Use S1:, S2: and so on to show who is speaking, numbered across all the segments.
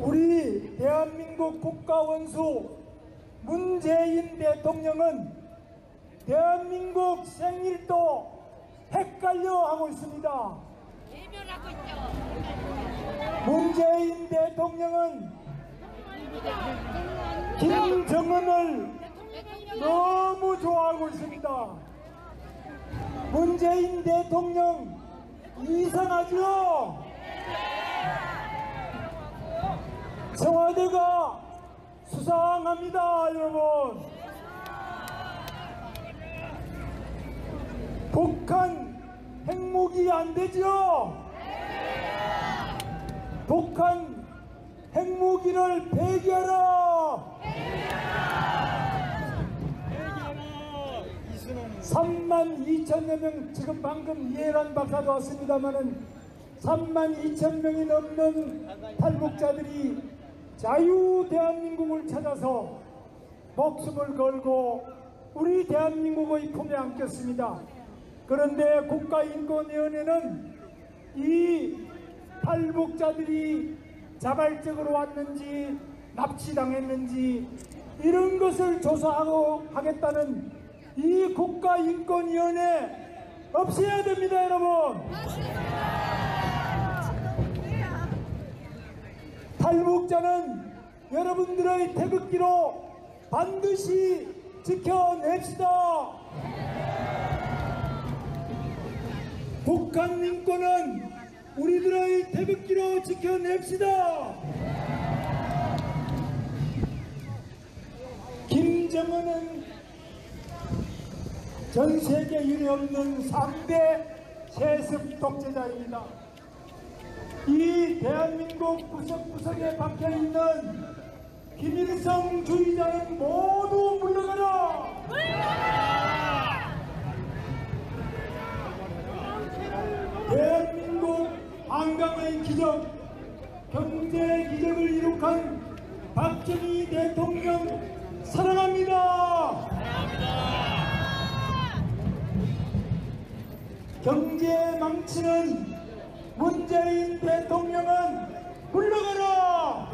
S1: 우리 대한민국 국가원수 문재인 대통령은 대한민국 생일도 헷갈려 하고 있습니다.
S2: 예별하고 있죠.
S1: 문재인 대통령은 김정은을 너무 좋아하고 있습니다. 문재인 대통령 이상하죠? 청와대가 수상합니다, 여러분. 북한 핵무기 안 되죠? 북한 핵무기를 폐기하라! 3만 2천여 명, 지금 방금 이해란 박사도 왔습니다만은 3만 2천 명이 넘는 탈북자들이 자유 대한민국을 찾아서 목숨을 걸고 우리 대한민국의 품에 안겼습니다. 그런데 국가인권위원회는 이 탈북자들이 자발적으로 왔는지 납치당했는지 이런 것을 조사하고 하겠다는 이 국가인권위원회 없애야 됩니다 여러분 탈북자는 여러분들의 태극기로 반드시 지켜냅시다 북한 인권은 우리들의 태극기로 지켜냅시다. 김정은은 전 세계 유례 없는 3대 세습 독재자입니다. 이 대한민국 구석구석에 박혀있는 김일성 주의자는 모두 물러가라! 대한민국 한강의 기적, 경제 기적을 이룩한 박정희 대통령 사랑합니다. 경제 망치는 문재인 대통령은 물러가라.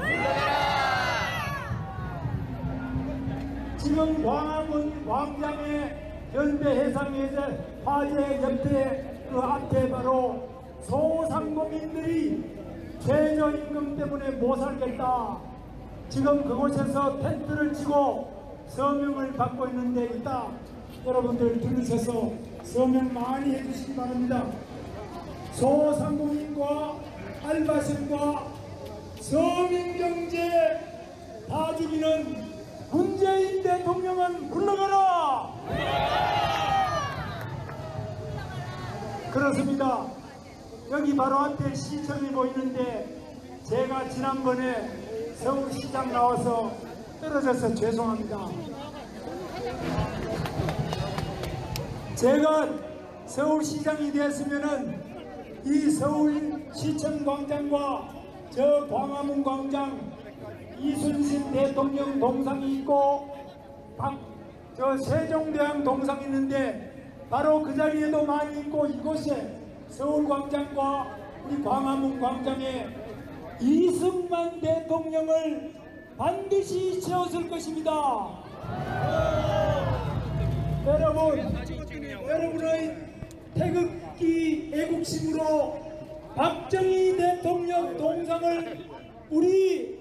S1: 지금 광화문 광장의 현대해상예제 화재 옆에 그 앞에 바로 소상공인들이 최저임금 때문에 못 살겠다. 지금 그곳에서 텐트를 치고 서명을 받고 있는 데 있다. 여러분들 들으셔서 서명 많이 해주시기 바랍니다. 소상공인과 알바생과 서민경제 다 죽이는 문재인 대통령은 물러가라! 그렇습니다. 여기 바로 앞에 시청이 보이는데 제가 지난번에 서울시장 나와서 떨어져서 죄송합니다. 제가 서울시장이 되었으면은 이 서울 시청 광장과 저 광화문 광장 이순신 대통령 동상이 있고 박, 저 세종대왕 동상이 있는데 바로 그 자리에도 많이 있고 이곳에 서울 광장과 우리 광화문 광장에 이승만 대통령을 반드시 세웠을 것입니다. 여러분, 여러분의 태극 기 애국심으로 박정희 대통령 동상을 우리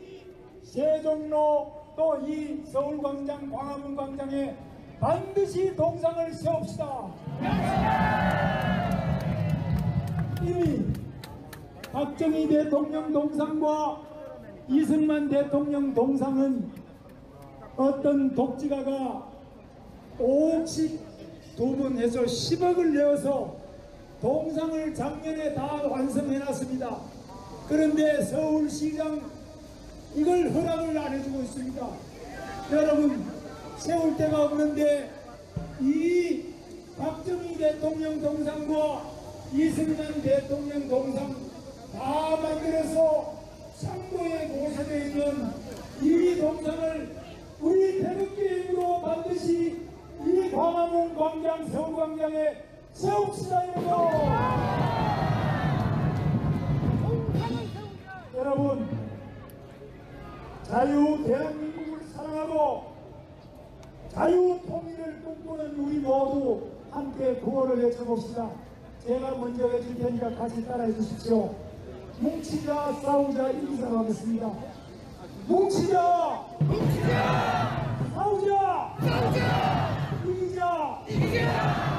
S1: 세종로 또 이 서울광장 광화문 광장에 반드시 동상을 세웁시다. 이미 박정희 대통령 동상과 이승만 대통령 동상은 어떤 독지가가 5억씩 두 분 해서 10억을 내어서 동상을 작년에 다 완성해 놨습니다. 그런데 서울시장 이걸 허락을 안 해주고 있습니다. 여러분 세울 데가 없는데 이 박정희 대통령 동상과 이승만 대통령 동상 다 만들어서 창고에 모셔져 있는 이 동상을 우리 태극기 힘으로 반드시 이 광화문 광장 서울광장에 세웁시다 여러분 여러분 자유 대한민국을 사랑하고 자유 통일을 꿈꾸는 우리 모두 함께 구호를 외쳐봅시다. 제가 먼저 외칠 테니까 같이 따라해 주십시오. 뭉치자 싸우자 이기자로 하겠습니다. 뭉치자! 싸우자! 이기자!